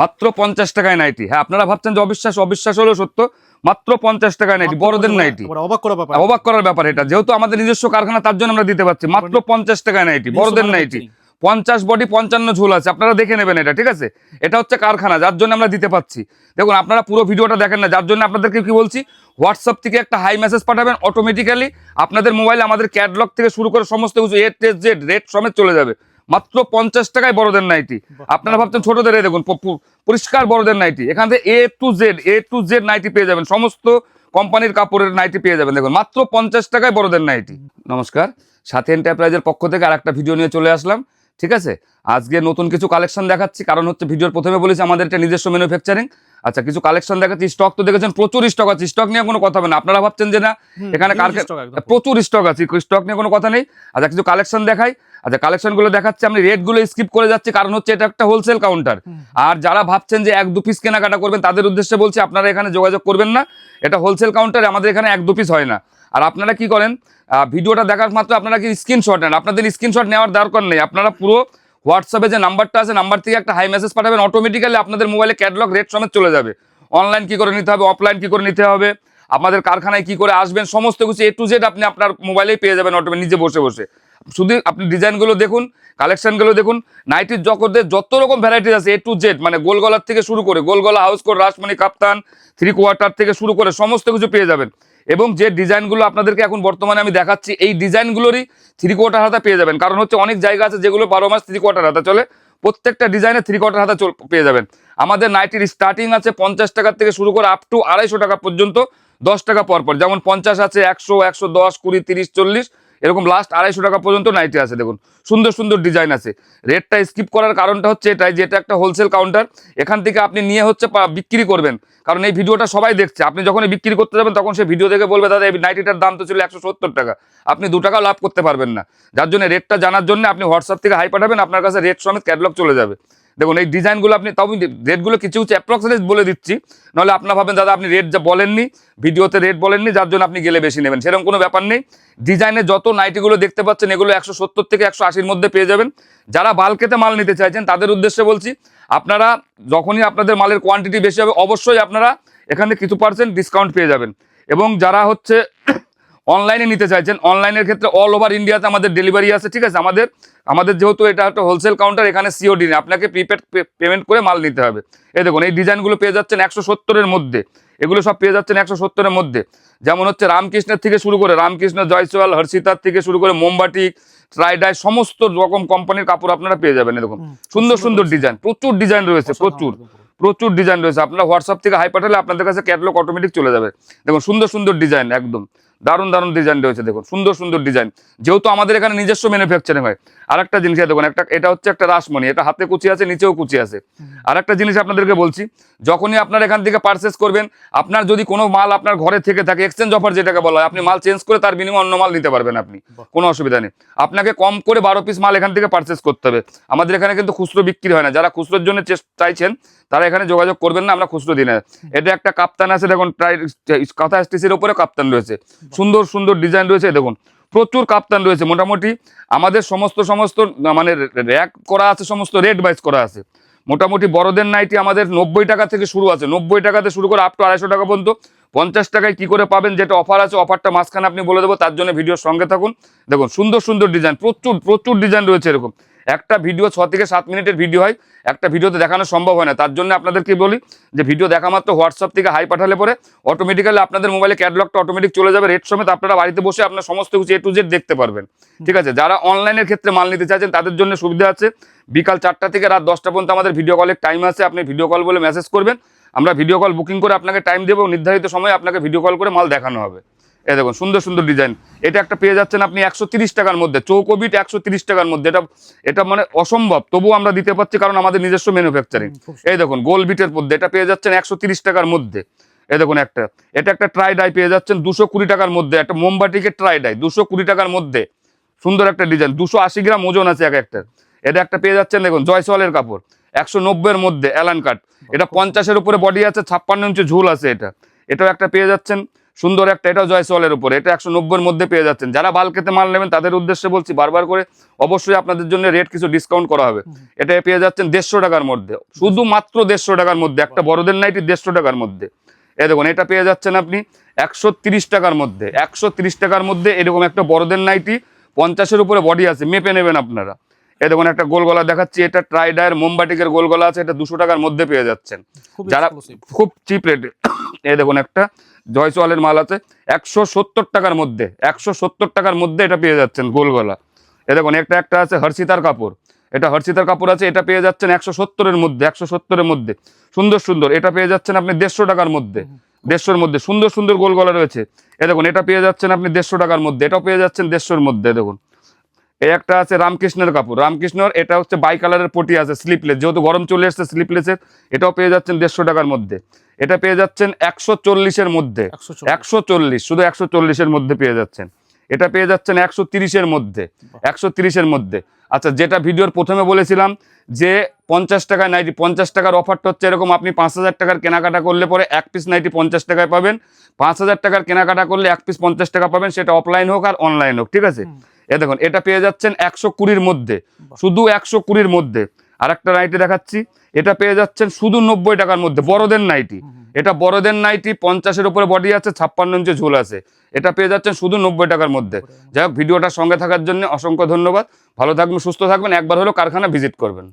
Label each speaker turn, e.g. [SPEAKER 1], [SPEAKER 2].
[SPEAKER 1] মাত্র পঞ্চাশ টাকায় নাইটি। হ্যাঁ আপনারা ভাবছেন যে অবিশ্বাস অবিশ্বাস হলেও সত্য মাত্র পঞ্চাশ টাকায় নাইটি বড়দের নাইটি।
[SPEAKER 2] অবাক করা
[SPEAKER 1] অবাক করার ব্যাপার এটা। যেহেতু আমাদের নিজস্ব কারখানা তার জন্য আমরা দিতে পারছি। মাত্র পঞ্চাশ টাকায় নাইটি বড়দের
[SPEAKER 2] মানে
[SPEAKER 1] নাইটি। পঞ্চাশ বডি পঞ্চান্ন ঝোল আছে। আপনারা দেখে নেবেন এটা ঠিক আছে? এটা হচ্ছে কারখানা যার জন্য আমরা দিতে পাচ্ছি দেখুন আপনারা পুরো ভিডিওটা দেখেন না যার জন্য আপনাদেরকে কি বলছি? হোয়াটসঅ্যাপ থেকে একটা হাই মেসেজ পাঠাবেন অটোমেটিক্যালি আপনাদের মোবাইলে আমাদের ক্যাটলগ থেকে শুরু করে সমস্ত কিছু এ টেস জেড রেট সমেত চলে যাবে। মাত্র পঞ্চাশ টাকায় বড়দের নাইটি। আপনারা ভাবছেন ছোটদের এই দেখুন পরিষ্কার বড়দের নাইটি। এখান থেকে A to Z A to Z nighty পেয়ে যাবেন। সমস্ত কোম্পানির কাপড়ের নাইটি পেয়ে যাবেন। দেখুন মাত্র পঞ্চাশ টাকায় বড়দের নাইটি। নমস্কার সাথে এন্টারপ্রাইজের পক্ষ থেকে আর একটা ভিডিও নিয়ে চলে আসলাম। ঠিক আছে? আজকে নতুন কিছু কালেকশন দেখাচ্ছি। কারণ হচ্ছে ভিডিওর প্রথমে বলেছি আমাদের একটা নিজস্ব ম্যানুফ্যাকচারিং। আচ্ছা কিছু কালেকশন দেখাচ্ছি। স্টক তো দেখেছেন প্রচুর স্টক আছে। স্টক নিয়ে কোনো কথা হবে না। আপনারা ভাবছেন যে না এখানে। প্রচুর স্টক আছে। স্টক নিয়ে কোনো কথা নেই। আচ্ছা কিছু কালেকশন দেখাই। আচ্ছা কালেকশনগুলো দেখাচ্ছি আমি রেটগুলো স্কিপ করে যাচ্ছি কারণ হচ্ছে এটা একটা হোলসেল কাউন্টার আর যারা ভাবছেন যে এক দু পিস কেনাকাটা করবেন তাদের উদ্দেশ্যে বলছি আপনারা এখানে যোগাযোগ করবেন না। এটা হোলসেল কাউন্টারে আমাদের এখানে এক দু পিস হয় না। আর আপনারা কি করেন ভিডিওটা দেখার মাত্র আপনারা কি স্ক্রিনশট নেন? আপনাদের স্ক্রিনশট নেওয়ার দরকার নেই। আপনারা পুরো হোয়াটসঅ্যাপে যে নাম্বারটা আছে নাম্বার থেকে একটা হাই মেসেজ পাঠাবেন অটোমেটিক্যালি আপনাদের মোবাইলে ক্যাটলগ রেট সমেত চলে যাবে। অনলাইন কি করে নিতে হবে অফলাইন কি করে নিতে হবে আপনাদের কারখানায় কি করে আসবেন সমস্ত কিছু এ টু জেড আপনি আপনার মোবাইলেই পেয়ে যাবেন অটোমেটিক নিজে বসে বসে। শুধু আপনি ডিজাইনগুলো দেখুন, কালেকশনগুলো দেখুন, নাইটির জগতে যত রকম ভ্যারাইটিস আছে এ টু জেড মানে গোল গলার থেকে শুরু করে, গোল গলা হাউস কোট রাসমণি কাপ্তান থ্রি কোয়ার্টার থেকে শুরু করে সমস্ত কিছু পেয়ে যাবেন। এবং যে ডিজাইনগুলো আপনাদেরকে এখন বর্তমানে আমি দেখাচ্ছি, এই ডিজাইনগুলোরই থ্রি কোয়ার্টার হাতা পেয়ে যাবেন। কারণ হচ্ছে অনেক জায়গা আছে যেগুলো বারো মাস থ্রি কোয়ার্টার হাতা চলে, প্রত্যেকটা ডিজাইনে থ্রি কোয়ার্টার হাতা চল- পেয়ে যাবেন। আমাদের নাইটির স্টার্টিং আছে পঞ্চাশ টাকার থেকে শুরু করে আপ টু আড়াইশো টাকা পর্যন্ত, দশ টাকা পর পর, যেমন পঞ্চাশ আছে একশো একশো দশ, কুড়ি, তিরিশ, চল্লিশ এরকম লাস্ট আড়াইশো টাকা পর্যন্ত নাইটি আছে, দেখুন। সুন্দর সুন্দর ডিজাইন আছে। রেটটা স্কিপ করার কারণটা হচ্ছে এটাই যে এটা একটা হোলসেল কাউন্টার এখান থেকে আপনি নিয়ে হচ্ছে বিক্রি করবেন। কারণ এই ভিডিওটা সবাই দেখছে। আপনি যখনই বিক্রি করতে যাবেন, তখন সে ভিডিও দেখে বলবে, দাদা, এই নাইটিটার দাম তো ছিল একশো সত্তর টাকা। আপনি দু টাকা লাভ করতে পারবেন না। যার জন্য রেটটা জানার জন্য আপনি হোয়াটসঅ্যাপ থেকে হাই পাঠাবেন, আপনার কাছে রেট সমেত ক্যাটলগ চলে যাবে। দেখুন, এই ডিজাইনগুলো আপনি, তাও রেটগুলো কিছু কিছু অ্যাপ্রক্সিমেট বলে দিচ্ছি। নাহলে আপনার ভাবেন, দাদা, আপনি রেট যা বলেননি, ভিডিওতে রেট বলেননি, যার জন্য আপনি গেলে বেশি নেবেন। সেরকম কোনো ব্যাপার নেই। ডিজাইনে যত নাইটিগুলো দেখতে পাচ্ছেন, এগুলো একশো সত্তর থেকে একশো আশির মধ্যে পেয়ে যাবেন। যারা বালকেতে মাল নিতে চাইছেন, তাদের উদ্দেশ্যে বলছি, আপনারা যখনই আপনাদের মালের কোয়ান্টিটি বেশি হবে, অবশ্যই আপনারা এখানে কিছু পার্সেন্ট ডিসকাউন্ট পেয়ে যাবেন। এবং যারা হচ্ছে অনলাইনে নিতে চাইছেন। অনলাইনের ক্ষেত্রে অল ওভার ইন্ডিয়াতে আমাদের ডেলিভারি আছে ঠিক আছে? আমাদের আমাদের যেহেতু এটা একটা হোলসেল কাউন্টার এখানে সিওডি নেই। আপনাকে প্রিপেড পেমেন্ট করে মাল নিতে হবে। এই দেখুন এই ডিজাইনগুলো পেয়ে যাচ্ছেন একশো সত্তরের মধ্যে। এগুলো সব পেয়ে যাচ্ছেন একশো সত্তরের মধ্যে। যেমন হচ্ছে রামকৃষ্ণের থেকে শুরু করে রামকৃষ্ণ জয়সওয়াল হর্ষিতার থেকে শুরু করে মোমবাটি ট্রাইডাই সমস্ত রকম কোম্পানির কাপড় আপনারা পেয়ে যাবেন এরকম সুন্দর সুন্দর ডিজাইন প্রচুর ডিজাইন রয়েছে প্রচুর প্রচুর ডিজাইন রয়েছে। আপনারা হোয়াটসঅ্যাপ থেকে হাই পাঠালে আপনাদের কাছে ক্যাটলগ অটোমেটিক চলে যাবে। দেখুন সুন্দর সুন্দর ডিজাইন একদম। দারুণ দারুণ ডিজাইন রয়েছে দেখুন। সুন্দর সুন্দর ডিজাইন যেহেতু আমাদের এখানে নিজস্ব ম্যানুফ্যাকচারিং হয় আর একটা জিনিস দেখুন একটা এটা হচ্ছে একটা রাসমণি এটা হাতে কুচি আছে নিচেও কুচি আছে। আর একটা জিনিস আপনাদেরকে বলছি যখনই আপনার এখান থেকে পারচেস করবেন আপনার যদি কোনো মাল আপনার ঘরে থেকে থাকে এক্সচেঞ্জ অফার যেটাকে বলা হয় আপনি মাল চেঞ্জ করে তার বিনিময়ে অন্য মাল নিতে পারবেন আপনি কোনো অসুবিধা নেই। আপনাকে কম করে বারো পিস মাল এখান থেকে পারচেস করতে হবে। আমাদের এখানে কিন্তু খুচরো বিক্রি হয় না। যারা খুচরোর জন্য চাইছেন তারা এখানে যোগাযোগ করবেন না আমরা খুচরো দিই না। এটা একটা কাপ্তান আছে দেখুন প্রায় কাঁথা স্টিচের উপরে কাপ্তান রয়েছে। সুন্দর সুন্দর ডিজাইন রয়েছে দেখুন। প্রচুর কাপ্তান রয়েছে, মোটামুটি আমাদের সমস্ত সমস্ত মানে র্যাক করা আছে, সমস্ত রেট বাইজ করা আছে। মোটামুটি বড়দের নাইটি আমাদের নব্বই টাকা থেকে শুরু আছে, নব্বই টাকাতে শুরু করে আপ টু আড়াইশো টাকা পর্যন্ত। পঞ্চাশ টাকায় কি করে পাবেন, যেটা অফার আছে অফারটা মাঝখানে আপনি বলে দেবো, তার জন্য ভিডিওর সঙ্গে থাকুন। দেখুন, সুন্দর সুন্দর ডিজাইন, প্রচুর প্রচুর ডিজাইন রয়েছে এরকম। একটা ভিডিও ছ থেকে সাত মিনিটের ভিডিও হয়, একটা ভিডিওতে দেখানো সম্ভব হয় না। তার জন্য আপনাদেরকে বলি যে ভিডিও দেখা মাত্র হোয়াটসঅ্যাপ থেকে হাই পাঠালে পরে অটোমেটিক্যালি আপনাদের মোবাইলে ক্যাটলগটা অটোমেটিক চলে যাবে। রেট সমেত আপনারা বাড়িতে বসে আপনার সমস্ত কিছু এ টু জেড দেখতে পারবেন। ঠিক আছে? যারা অনলাইনের ক্ষেত্রে মাল নিতে চাইছেন, তাদের জন্য সুবিধা আছে। বিকাল চারটা থেকে রাত দশটা পর্যন্ত আমাদের ভিডিও কলের টাইম আছে। আপনি ভিডিও কল বলে মেসেজ করবেন। আমরা ভিডিও কল বুকিং করে আপনাকে টাইম দেবো। নির্ধারিত সময়ে আপনাকে ভিডিও কল করে মাল দেখানো হবে। এই দেখুন সুন্দর সুন্দর ডিজাইন। এটা একটা পেয়ে যাচ্ছেন আপনি একশো তিরিশ টাকার মধ্যে চৌকবিট একশো তিরিশ টাকার মধ্যে। এটা এটা মানে অসম্ভব তবুও আমরা দিতে পারছি কারণ আমাদের নিজস্ব ম্যানুফ্যাকচারিং এই দেখুন গোল বিটের মধ্যে এটা পেয়ে যাচ্ছেন একশো তিরিশ টাকার মধ্যে। এ দেখুন একটা এটা একটা ট্রাই ডাই পেয়ে যাচ্ছেন দুশো কুড়ি টাকার মধ্যে একটা মোমবাটিকে ট্রাই ডাই দুশো কুড়ি টাকার মধ্যে। সুন্দর একটা ডিজাইন দুশো আশি গ্রাম ওজন আছে এক একটা এটা একটা পেয়ে যাচ্ছেন দেখুন জয়সওয়ালের কাপড় একশো নব্বইয়ের মধ্যে অ্যালান কাট এটা পঞ্চাশের উপরে বডি আছে ছাপ্পান্ন ইঞ্চি ঝুল আছে এটা। এটাও একটা পেয়ে যাচ্ছেন সুন্দর একটা এটাও জয়সওয়ালের উপরে। এটা একশো নব্বইয়ের মধ্যে পেয়ে যাচ্ছেন। যারা বালকেতে মাল নেবেন তাদের উদ্দেশ্যে বলছি বারবার করে অবশ্যই আপনাদের জন্য রেট কিছু ডিসকাউন্ট করা হবে। এটা পেয়ে যাচ্ছেন দেড়শো টাকার মধ্যে। শুধুমাত্র দেড়শো টাকার মধ্যে একটা বড়দের নাইটি দেড়শো টাকার মধ্যে। এ দেখুন এটা পেয়ে যাচ্ছেন আপনি একশো তিরিশ টাকার মধ্যে। একশো টাকার মধ্যে এরকম একটা বড়দের নাইটি পঞ্চাশের উপরে বডি আছে মেপে নেবেন আপনারা। এ দেখুন একটা গোল গলা দেখাচ্ছি এটা ট্রাইডার মোমবাটিকের গোল গলা আছে এটা দুশো টাকার মধ্যে পেয়ে যাচ্ছেন। যারা খুব চিপ রেটে এ দেখুন একটা জয়সওয়ালের মাল আছে, একশো সত্তর টাকার মধ্যে, একশো সত্তর টাকার মধ্যে এটা পেয়ে যাচ্ছেন গোল গলা এ দেখুন, একটা একটা আছে হর্ষিতার কাপড়। এটা হর্ষিতার কাপড় আছে, এটা পেয়ে যাচ্ছেন একশো সত্তরের মধ্যে, একশো সত্তরের মধ্যে। সুন্দর সুন্দর, এটা পেয়ে যাচ্ছেন আপনি দেড়শো টাকার মধ্যে, দেড়শোর মধ্যে। সুন্দর সুন্দর গোল গলা রয়েছে। এ দেখুন, এটা পেয়ে যাচ্ছেন আপনি দেড়শো টাকার মধ্যে, এটাও পেয়ে যাচ্ছেন দেড়শোর মধ্যে দেখুন। এই একটা আছে রামকৃষ্ণের কাপড়। রামকৃষ্ণর এটা হচ্ছে বাই কালারের পটি আছে স্লিপলেস যেহেতু গরম চলে এসছে স্লিপলেসের এটাও পেয়ে যাচ্ছেন দেড়শো টাকার মধ্যে। এটা পেয়ে যাচ্ছেন একশো চল্লিশের মধ্যে।
[SPEAKER 2] 140
[SPEAKER 1] একশো চল্লিশ শুধু একশো চল্লিশের মধ্যে পেয়ে যাচ্ছেন। এটা পেয়ে যাচ্ছেন একশো তিরিশের মধ্যে। একশো তিরিশের মধ্যে। আচ্ছা যেটা ভিডিওর প্রথমে বলেছিলাম যে পঞ্চাশ টাকায় নাইটি পঞ্চাশ টাকার অফারটা হচ্ছে এরকম আপনি পাঁচ হাজার টাকার কেনাকাটা করলে পরে এক পিস নাইটি পঞ্চাশ টাকায় পাবেন। পাঁচ হাজার টাকার কেনাকাটা করলে এক পিস পঞ্চাশ টাকা পাবেন সেটা অফলাইন হোক আর অনলাইন হোক ঠিক আছে? এ দেখুন এটা পেয়ে যাচ্ছেন একশো কুড়ির মধ্যে। শুধু একশো কুড়ির মধ্যে। আর একটা নাইটি দেখাচ্ছি। এটা পেয়ে যাচ্ছেন শুধু নব্বই টাকার মধ্যে বড়দের নাইটি এটা বড়দের নাইটি পঞ্চাশের উপরে বডি আছে ছাপ্পান্ন ইঞ্চি ঝোল আছে। এটা পেয়ে যাচ্ছেন শুধু নব্বই টাকার মধ্যে। যাই হোক ভিডিওটার সঙ্গে থাকার জন্য অসংখ্য ধন্যবাদ। ভালো থাকবেন সুস্থ থাকবেন। একবার হলেও কারখানা ভিজিট করবেন।